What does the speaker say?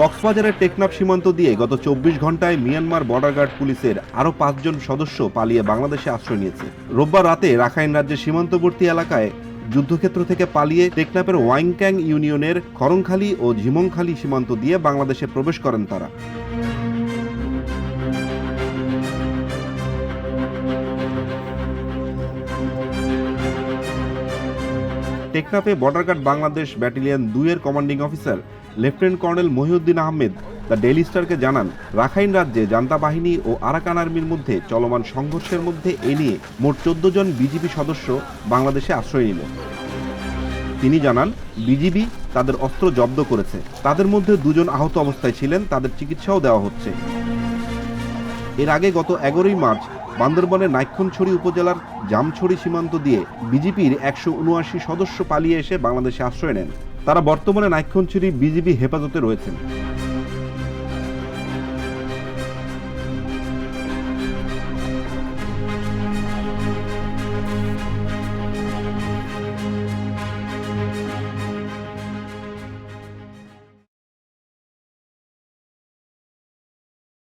কক্সবাজারের টেকনাফ সীমান্ত দিয়ে গত চব্বিশ ঘন্টায় মিয়ানমার বর্ডার গার্ড পুলিশের আরও পাঁচজন সদস্য পালিয়ে বাংলাদেশে আশ্রয় নিয়েছে। রোববার রাতে রাখাইন রাজ্যের সীমান্তবর্তী এলাকায় যুদ্ধক্ষেত্র থেকে পালিয়ে টেকনাফের ওয়াইংক্যাং ইউনিয়নের খরংখালী ও ঝিমংখালী সীমান্ত দিয়ে বাংলাদেশে প্রবেশ করেন তারা। টেকনাফে বর্ডার গার্ড বাংলাদেশ ব্যাটালিয়ন দুইয়ের commanding officer lieutenant colonel Mohiuddin Ahmed the daily স্টারকে জানান, রাখাইন রাজ্যে জান্তা বাহিনী ও আরাকান আর্মির মধ্যে চলমান সংঘর্ষের মধ্যে এ নিয়ে মোট চোদ্দ জন বিজিবি সদস্য বাংলাদেশে আশ্রয় নিল। তিনি জানান, বিজিবি তাদের অস্ত্র জব্দ করেছে। তাদের মধ্যে দুজন আহত অবস্থায় ছিলেন, তাদের চিকিৎসাও দেওয়া হচ্ছে। এর আগে গত এগারোই মার্চ বান্দরবনের নাইক্ষণছড়ি উপজেলার জামছড়ি সীমান্ত দিয়ে বিজেপির একশো উনআশি সদস্য পালিয়ে এসে বাংলাদেশে আশ্রয় নেন। তারা বর্তমানে নাইক্ষণছড়ি বিজেপি হেফাজতে রয়েছেন।